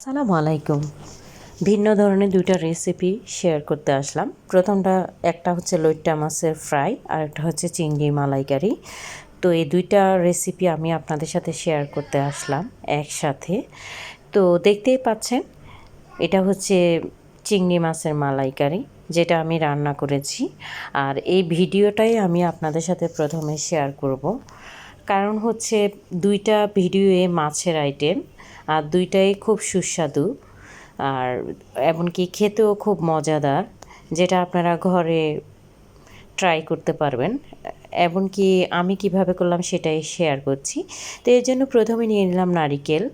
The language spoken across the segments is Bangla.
সালাম আলাইকুম। ভিন্ন ধরনের দুইটা রেসিপি শেয়ার করতে আসলাম। প্রথমটা একটা হচ্ছে লইট্টা মাছের ফ্রাই আর একটা হচ্ছে চিংড়ি মালাইকারি। তো এই দুইটা রেসিপি আমি আপনাদের সাথে শেয়ার করতে আসলাম একসাথে। তো দেখতেই পাচ্ছেন, এটা হচ্ছে চিংড়ি মাছের মালাইকারি, যেটা আমি রান্না করেছি। আর এই ভিডিওটাই আমি আপনাদের সাথে প্রথমে শেয়ার করব। কারণ হচ্ছে দুইটা ভিডিওয়ে মাছের আইটেম আর দুইটাই খুব সুস্বাদু। আর এমনকি খেতেও খুব মজাদার, যেটা আপনারা ঘরে ট্রাই করতে পারবেন। এমনকি আমি কীভাবে করলাম সেটাই শেয়ার করছি। তো এর জন্য প্রথমে নিয়ে নিলাম নারিকেল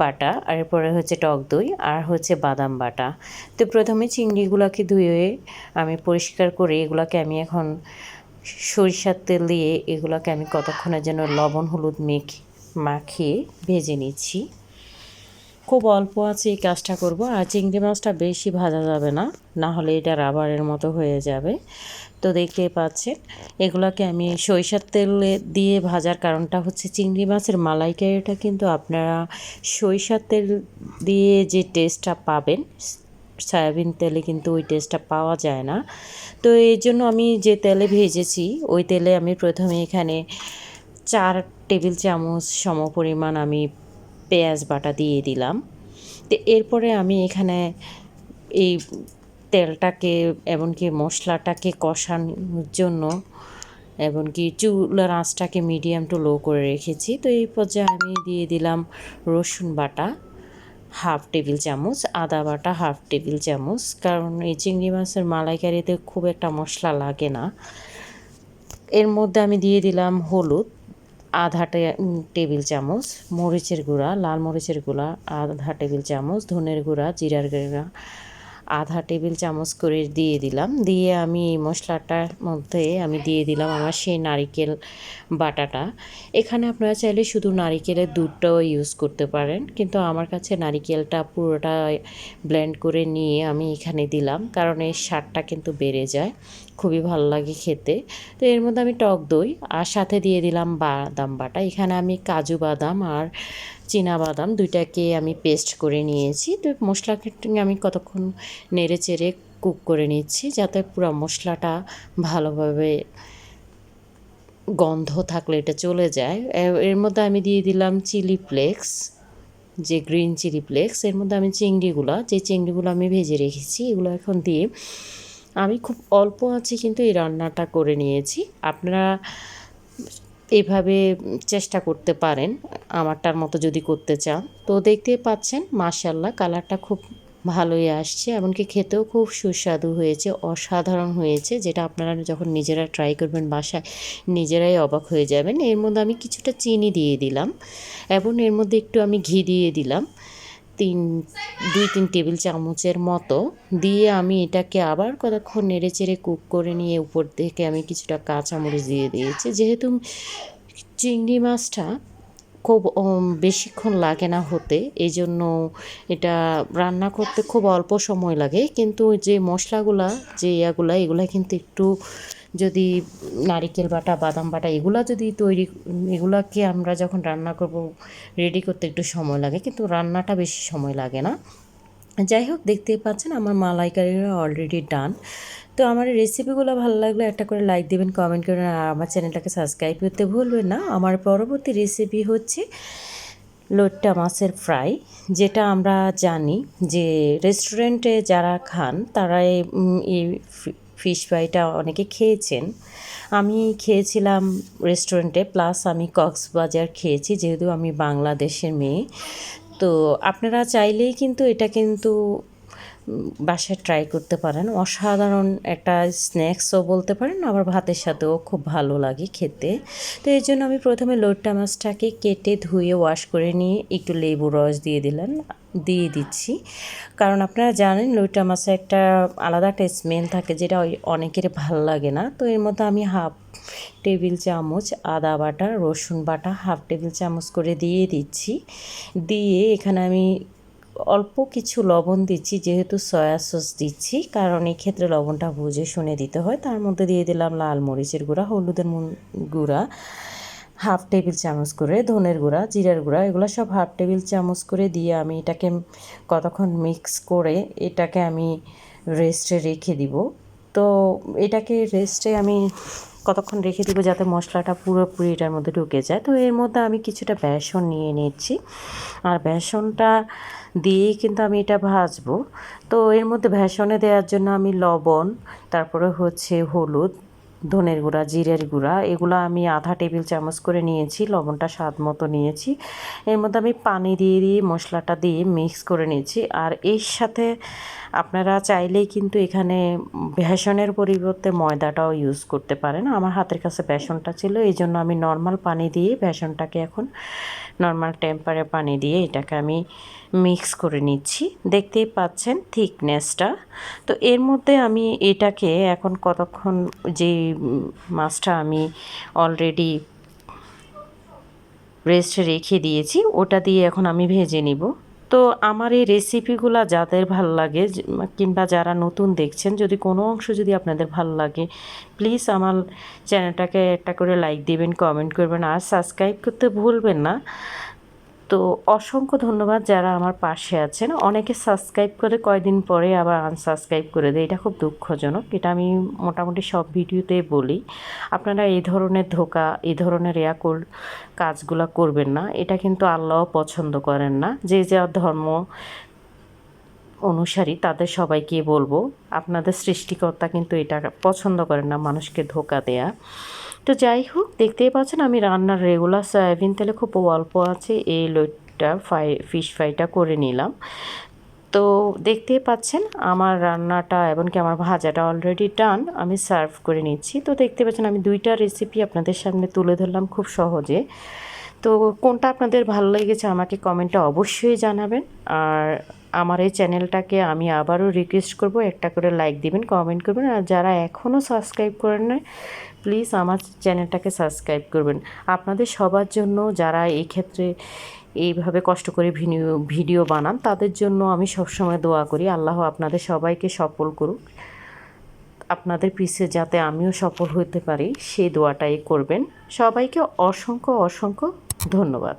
বাটা, আর এরপরে হচ্ছে টক দই, আর হচ্ছে বাদাম বাটা। তো প্রথমে চিংড়িগুলোকে ধুয়ে আমি পরিষ্কার করে এগুলোকে আমি এখন সরিষার তেল দিয়ে এগুলোকে আমি কতক্ষণের জন্য লবণ, হলুদ মেখে, মাখিয়ে ভেজে নিচ্ছি। খুব অল্প আছে এই কাজটা করব। আর চিংড়ি মাছটা বেশি ভাজা যাবে না না হলে এটা রাবারের মতো হয়ে যাবে। তো দেখতে পাচ্ছেন, এগুলোকে আমি সরিষার তেলে দিয়ে ভাজার কারণটা হচ্ছে চিংড়ি মাছের মালাইকারিটা কিন্তু আপনারা সরিষার তেল দিয়ে যে টেস্টটা পাবেন সয়াবিন তেলে কিন্তু ওই টেস্টটা পাওয়া যায় না। তো এই জন্য আমি যে তেলে ভেজেছি, ওই তেলে আমি প্রথমে এখানে চার টেবিল চামচ সমপরিমাণ আমি পেঁয়াজ বাটা দিয়ে দিলাম। তো এরপরে আমি এখানে এই তেলটাকে, এমনকি মশলাটাকে কষানোর জন্য, এমনকি চুলার আঁচটাকে মিডিয়াম টু লো করে রেখেছি। তো এই পর্যায়ে আমি দিয়ে দিলাম রসুন বাটা। হাফ টেবিল চামচ, আদা বাটা হাফ টেবিল চামচ, কারণ এই চিংড়ি মাছের মালাইকারিতে খুব একটা মশলা লাগে না। এর মধ্যে আমি দিয়ে দিলাম হলুদ, আধা টেবিল চামচ, মরিচের গুঁড়া, লাল মরিচের গুঁড়া, আধা টেবিল চামচ, ধনের গুঁড়া, জিরার গুঁড়া আধা টেবিল চামচ করে দিয়ে দিলাম। দিয়ে আমি এই মশলাটার মধ্যে আমি দিয়ে দিলাম আমার সেই নারিকেল বাটাটা। এখানে আপনারা চাইলে শুধু নারিকেলের দুধটাও ইউজ করতে পারেন। কিন্তু আমার কাছে নারিকেলটা পুরোটা ব্লেন্ড করে নিয়ে আমি এখানে দিলাম। কারণ এর স্বাদটা কিন্তু বেড়ে যায়। খুবই ভালো লাগে খেতে। তো এর মধ্যে আমি টক দই আর সাথে দিয়ে দিলাম বাদাম বাটা। এখানে আমি কাজু বাদাম আর বাদাম দুইটাকে আমি পেস্ট করে নিয়েছি। তো মশলাকে আমি কতক্ষণ নেড়ে চেড়ে কুক করে নিচ্ছি যাতে পুরো মশলাটা ভালোভাবে গন্ধ থাকলে এটা চলে যায়। এর মধ্যে আমি দিয়ে দিলাম চিলি ফ্লেক্স যে গ্রিন চিলি ফ্লেক্স এর মধ্যে আমি চিংড়িগুলো, যে চিংড়িগুলো আমি ভেজে রেখেছি এগুলো এখন দিয়ে আমি খুব অল্প আছে কিন্তু এই রান্নাটা করে নিয়েছি। আপনারা এভাবে চেষ্টা করতে পারেন, আমারটার মতো যদি করতে চান। তো দেখতে পাচ্ছেন মাশাল্লাহ কালারটা খুব ভালোই আসছে, এমনকি খেতেও খুব সুস্বাদু হয়েছে, অসাধারণ হয়েছে, যেটা আপনারা যখন নিজেরা ট্রাই করবেন বাসায়, নিজেরাই অবাক হয়ে যাবেন। এর মধ্যে আমি কিছুটা চিনি দিয়ে দিলাম এবং এর মধ্যে একটু আমি ঘি দিয়ে দিলাম। তিন, দুই, তিন টেবিল চামচের মতো দিয়ে আমি এটাকে আবার কতক্ষণ নেড়ে চেড়ে কুক করে নিয়ে উপর থেকে আমি কিছুটা কাঁচামরিচ দিয়ে দিয়েছি। যেহেতু চিংড়ি মাছটা খুব বেশিক্ষণ লাগে না হতে এই জন্য এটা রান্না করতে খুব অল্প সময় লাগে। কিন্তু যে মশলাগুলা, যে ইয়াগুলা, এগুলা কিন্তু একটু যদি নারিকেল বাটা, বাদাম বাটা এগুলা যদি তৈরি, এগুলাকে আমরা যখন রান্না করব রেডি করতে একটু সময় লাগে, কিন্তু রান্নাটা বেশি সময় লাগে না। যাই হোক, দেখতেই পাচ্ছেন আমার মালাইকারিরা অলরেডি ডান তো আমার রেসিপিগুলো ভালো লাগলে একটা করে লাইক দেবেন কমেন্ট করবেন, আর আমার চ্যানেলটাকে সাবস্ক্রাইব করতে ভুলবেন না। আমার পরবর্তী রেসিপি হচ্ছে লোট্টা মাছের ফ্রাই যেটা আমরা জানি যে রেস্টুরেন্টে যারা খান তারা এই ফিশ ফ্রাইটা অনেকে খেয়েছেন। আমি খেয়েছিলাম রেস্টুরেন্টে প্লাস আমি কক্সবাজার খেয়েছি, যেহেতু আমি বাংলাদেশের মেয়ে। তো আপনারা চাইলেই কিন্তু এটা কিন্তু বাসায় ট্রাই করতে পারেন। অসাধারণ একটা স্ন্যাক্সও বলতে পারেন, আবার ভাতের সাথেও খুব ভালো লাগে খেতে। তো এই জন্য আমি প্রথমে লোট্টা মাছটাকে কেটে ধুয়ে ওয়াশ করে নিয়ে একটু লেবু রস দিয়ে দিলাম, দিয়ে দিচ্ছি। কারণ আপনারা জানেন লইটা মাছে একটা আলাদা একটা স্মেল থাকে যেটা ওই অনেকের ভালো লাগে না। তো এর মধ্যে আমি হাফ টেবিল চামচ আদা বাটা, রসুন বাটা হাফ টেবিল চামচ করে দিয়ে দিচ্ছি। দিয়ে এখানে আমি অল্প কিছু লবণ দিচ্ছি, যেহেতু সয়া সস দিচ্ছি, কারণ এই ক্ষেত্রে লবণটা বুঝে শুনে দিতে হয়। তার মধ্যে দিয়ে দিলাম লাল মরিচের গুঁড়া, হলুদের গুঁড়া হাফ টেবিল চামচ করে ধনের গুঁড়া, জিরার গুঁড়া, এগুলো সব হাফ টেবিল চামচ করে দিয়ে আমি এটাকে কতক্ষণ মিক্স করে এটাকে আমি রেস্টে রেখে দিব। তো এটাকে রেস্টে আমি কতক্ষণ রেখে দিব যাতে মশলাটা পুরোপুরি এটার মধ্যে ঢুকে যায়। তো এর মধ্যে আমি কিছুটা বেসন নিয়ে নিচ্ছি। আর বেসনটা দিয়েই কিন্তু আমি এটা ভাজবো। তো এর মধ্যে বেসনে দেওয়ার জন্য আমি লবণ, তারপরে হচ্ছে হলুদ ধনের গুঁড়া, জিরের গুঁড়া, এগুলো আমি আধা টেবিল চামচ করে নিয়েছি, লবণটা স্বাদ মতো নিয়েছি। এর মধ্যে আমি পানি দিয়ে দিয়ে মশলাটা দিয়ে মিক্স করে নিয়েছি। আর এর সাথে আপনারা চাইলেই কিন্তু এখানে বেসনের পরিবর্তে ময়দাটাও ইউজ করতে পারেন। আমার হাতের কাছে বেসনটা ছিল, এই জন্য আমি নর্মাল পানি দিয়ে বেসনটাকে এখন নর্মাল টেম্পারে পানি দিয়ে এটাকে আমি মিক্স করে নিচ্ছি। দেখতেই পাচ্ছেন থিকনেসটা তো এর মধ্যে আমি এটাকে এখন কতক্ষণ যে মাছটা আমি অলরেডি রেস্টে রেখে দিয়েছি। ওটা দিয়ে এখন আমি ভেজে নিব। তো আমার এই রেসিপিগুলো যাদের ভালো লাগে কিংবা যারা নতুন দেখছেন, যদি কোনো অংশ যদি আপনাদের ভালো লাগে প্লিজ আমার চ্যানেলটাকে একটা করে লাইক দিবেন কমেন্ট করবেন, আর সাবস্ক্রাইব করতে ভুলবেন না। তো অসংখ্য ধন্যবাদ যারা আমার পাশে আছেন। অনেকে সাবস্ক্রাইব করে কয়দিন পরে আবার আনসাবস্ক্রাইব করে দেয়, এটা খুব দুঃখজনক। এটা আমি মোটামুটি সব ভিডিওতে বলি। আপনারা এই ধরনের ধোকা, এই ধরনের ইয়াকুল কাজগুলো করবেন না। এটা কিন্তু আল্লাহ পছন্দ করেন না। যে যার ধর্ম অনুসারী, তাদের সবাইকে বলব, আপনাদের সৃষ্টিকর্তা কিন্তু এটা পছন্দ করেন না, মানুষকে ধোকা দেয়া। তো যাই হোক, দেখতেই পাচ্ছেন আমি রান্নার রেগুলার সয়াবিন তেলে খুব অল্প আছে, এই লোটটা ফ্রাই ফিশ ফ্রাইটা করে নিলাম। তো দেখতেই পাচ্ছেন আমার রান্নাটা এমনকি আমার ভাজাটা অলরেডি ডান আমি সার্ভ করে নিচ্ছি। তো দেখতে পাচ্ছেন আমি দুইটা রেসিপি আপনাদের সামনে তুলে ধরলাম খুব সহজে। তো কোনটা আপনাদের ভালো লেগেছে আমাকে কমেন্টে অবশ্যই জানাবেন। আর আমার এই চ্যানেলটাকে আমি আবারও রিকোয়েস্ট করব, একটা করে লাইক দিবেন কমেন্ট করবেন, আর যারা এখনও সাবস্ক্রাইব করেন না প্লিজ আমার চ্যানেলটাকে সাবস্ক্রাইব করবেন। আপনাদের সবার জন্য যারা এই ক্ষেত্রে এইভাবে কষ্ট করে ভিডিও ভিডিও বানান, তাদের জন্য আমি সবসময় দোয়া করি। আল্লাহ আপনাদের সবাইকে সফল করুক। আপনাদের পিছে যাতে আমিও সফল হতে পারি, সেই দোয়াটাই করবেন। সবাইকে অসংখ্য অসংখ্য ধন্যবাদ।